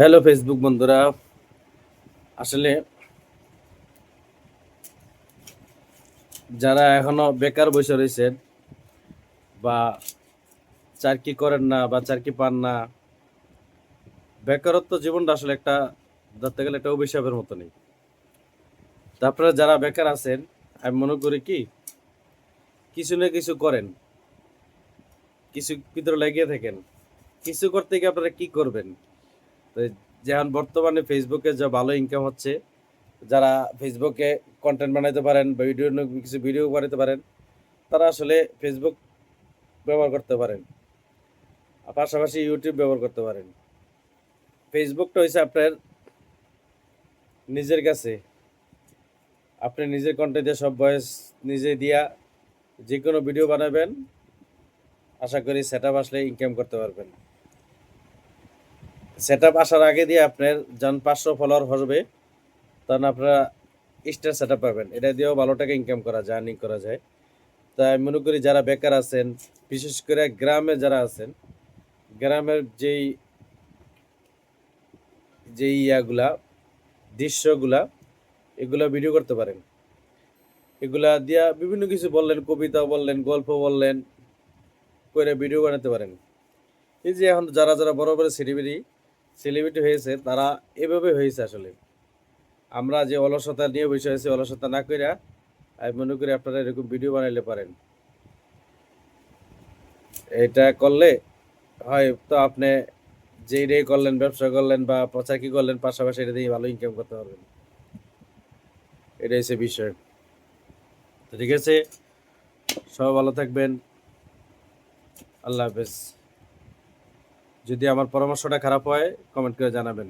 Hello Facebook বন্ধুরা। আসলে যারা এখনও বেকার বসে রয়েছেন বা চাকরি করেন না বা চাকরি পান না, বেকারত্ব জীবনটা আসলে একটা, ধরতে গেলে একটা অভিশাপের মতো নেই। তারপরে যারা বেকার আছেন, আমি মনে করি কি, কিছু না কিছু করেন, কিছু ভিতরে লাগিয়ে থাকেন, কিছু করতে গিয়ে আপনারা কি করবেন? তো যেমন বর্তমানে ফেসবুকে যা ভালো ইনকাম হচ্ছে, যারা ফেসবুকে কন্টেন্ট বানাইতে পারেন বা ভিডিও কিছু ভিডিও বানাতে পারেন, তারা আসলে ফেসবুক ব্যবহার করতে পারেন। পাশাপাশি ইউটিউব ব্যবহার করতে পারেন। ফেসবুকটা হয়েছে আপনার নিজের কাছে। আপনি নিজের কন্টেন্টে সব বয়স নিজে দিয়া যে কোনো ভিডিও বানাবেন, আশা করি সেট আসলে ইনকাম করতে পারবেন। সেট আপ আসার আগে দিয়ে আপনার যখন পাঁচশো ফলোয়ার হবে। তখন আপনারা স্টার সেট আপ পাবেন। এটা দিয়েও ভালো টাকা ইনকাম করা যায় আর্নিং করা যায়। তাই মনে করি যারা বেকার আছেন, বিশেষ করে গ্রামে যারা আছেন, গ্রামের যেই যেই ইয়াগুলা, দৃশ্যগুলা, এগুলা ভিডিও করতে পারেন। এগুলা দিয়া বিভিন্ন কিছু বললেন কবিতা বললেন, গল্প বললেন, করে ভিডিও বানাতে পারেন। এই যে এখন যারা যারা বড় বড় সেলিব্রিটি সেলিব্রিটি হয়েছে, তারা এভাবে হয়েছে আসলে। আমরা যে অলসতা নিয়ে বসে আছি, অলসতা না কইরা, আমি মনে করি আপনারা এরকম ভিডিও বানাইলে পারেন। এটা করলে হয় তো আপনি যেই রে করলেন, ব্যবসা করলেন বা চাকরি করলেন, পাশাপাশি এটা দিয়ে ভালো ইনকাম করতে পারবেন। এটা হচ্ছে বিষয়। ঠিক আছে, সবাই ভালো থাকবেন। আল্লাহ হাফেজ। যদি আমার পরামর্শটা খারাপ হয় কমেন্ট করে জানাবেন।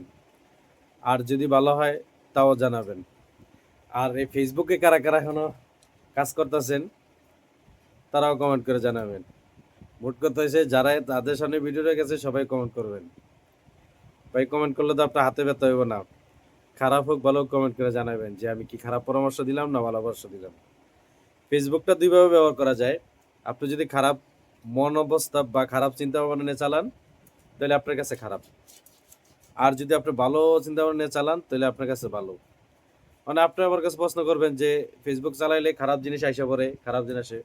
আর যদি ভালো হয়, তাও জানাবেন। আর এই ফেসবুকে কারা কারা এখনও কাজ করতেছেন, তারাও কমেন্ট করে জানাবেন। মোট কথা হয়েছে যারা তাদের সামনে ভিডিও রেখেছে, সবাই কমেন্ট করবেন। ভাই কমেন্ট করলে তো আপনার হাতে ব্যথা হইব না। খারাপ হোক, ভালো কমেন্ট করে জানাবেন যে আমি কি খারাপ পরামর্শ দিলাম না ভালো পরামর্শ দিলাম। ফেসবুকটা দুইভাবে ব্যবহার করা যায়। আপনি যদি খারাপ মন অবস্থা বা খারাপ চিন্তা ভাবনা নিয়ে চালান তাহলে আপনার কাছে খারাপ। আর যদি আপনি ভালো চিন্তা ভাবনা নিয়ে চালান, তাহলে আপনার কাছে ভালো। মানে আপনি আমার কাছে প্রশ্ন করবেন যে ফেসবুক চালাইলে খারাপ জিনিস আইসা পড়ে, খারাপ জিনিস আসে।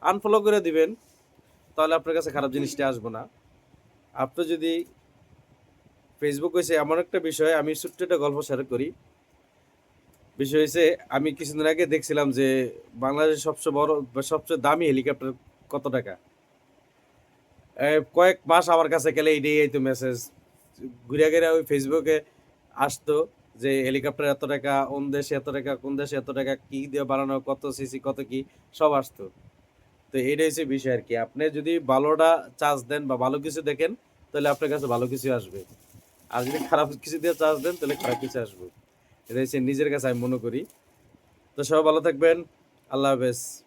আনফলো করে দিবেন, তাহলে আপনার কাছে খারাপ জিনিসটা আসব না। আপনি যদি ফেসবুক হয়েছে এমন একটা বিষয়, আমি ছোট্ট একটা গল্প শেয়ার করি। বিষয় হয়েছে আমি কিছুদিন আগে দেখছিলাম যে বাংলাদেশের সবচেয়ে বড় সবচেয়ে দামি হেলিকপ্টার কত টাকা? কয়েক মাস আমার কাছে গেলে এইটাই এই তো মেসেজ ঘুরে ঘুরে ওই ফেসবুকে আসতো যে, হেলিকপ্টার এত টাকা, কোন দেশে এত টাকা, কোন দেশে এত টাকা, কি দিয়ে বানানো, কত সিসি কত কি? সব আসতো। তো এইটাই হচ্ছে বিষয় আর কি। আপনি যদি ভালোটা চার্জ দেন বা ভালো কিছু দেখেন, তাহলে আপনার কাছে ভালো কিছু আসবে। আর যদি খারাপ কিছু দিয়ে চার্জ দেন, তাহলে খারাপ কিছু আসবে। এটা হচ্ছে নিজের কাছে আমি মনে করি। তো সবাই ভালো থাকবেন। আল্লাহ হাফেজ।